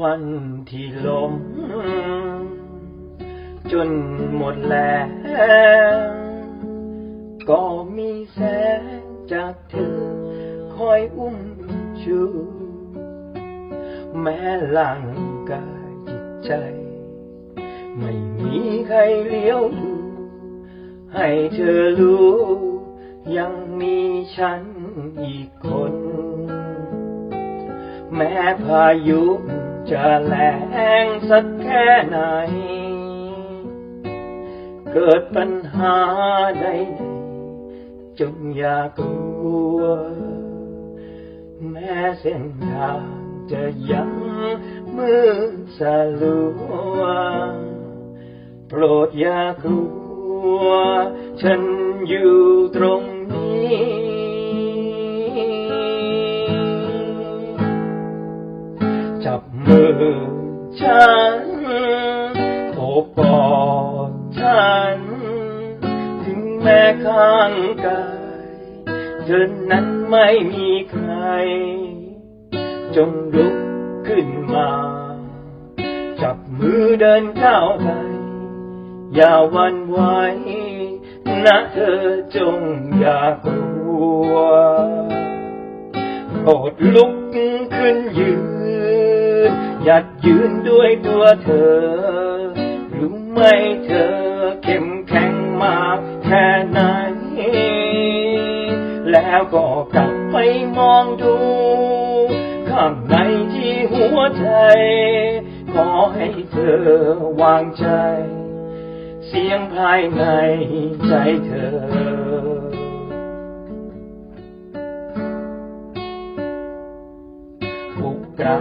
วันที่ลม จนหมดแรงก็มีแสงจากเธอ คอยอุ้มชูแม้ร่างกายจิตใจ ไม่มีใครเลี้ยวดูให้เธอรู้ ยังมีฉันอีกคน แม้พายุ จะแรงสักแค่ไหน เกิดปัญหาใดๆจงอย่ากลัว แม้เส้นทางจะยังมืดสลัว โปรดอย่ากลัว ฉันอยู่ตรงนี้ จับมือฉันโอบกอดฉัน ถึงแม้ข้างกายเธอนั้นไม่มีใคร จงลุกขึ้นมา จับมือเดินก้าวไป อย่าวันไหวนะเธอจงอย่ากลัวโปรดลุกขึ้นยืน นหยัดยืนด้วยตัวเธอ รู้ไหมเธอเข้มแข็งมากแค่ไหน แล้วก็กลับไปมองดู ข้างในที่หัวใจ ขอให้เธอวางใจ เสียงภายในใจเธอ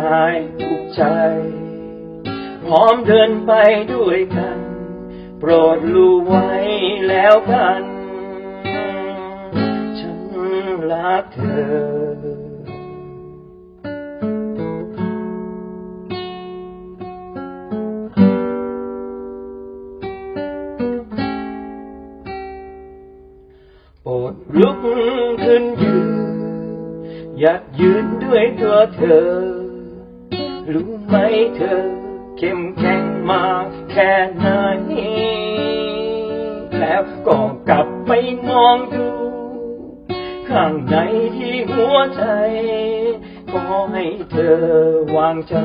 กกายทุกใจ พร้อมเดินไปด้วยกัน โปรดรู้ไว้แล้วกัน ฉันรักเธอโปรดลุกขึ้นยืน อยากยืนด้วยตัวเธอ รู้ไหมเธอ เข้มแข็งมากแค่ไหนแล้วก็กลับไปมองดู ข้างในที่หัวใจ ขอให้เธอวางใจ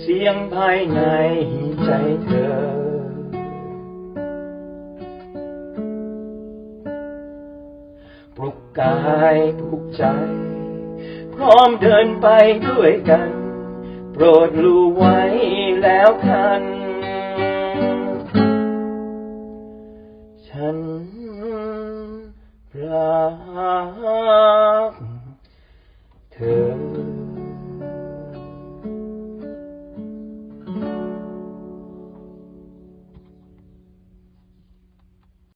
เสียงภายในใจเธอปลุกกายปลุกใจ พร้อมเดินไปด้วยกัน รดรู้ไว้แล้วคัน ฉันรัก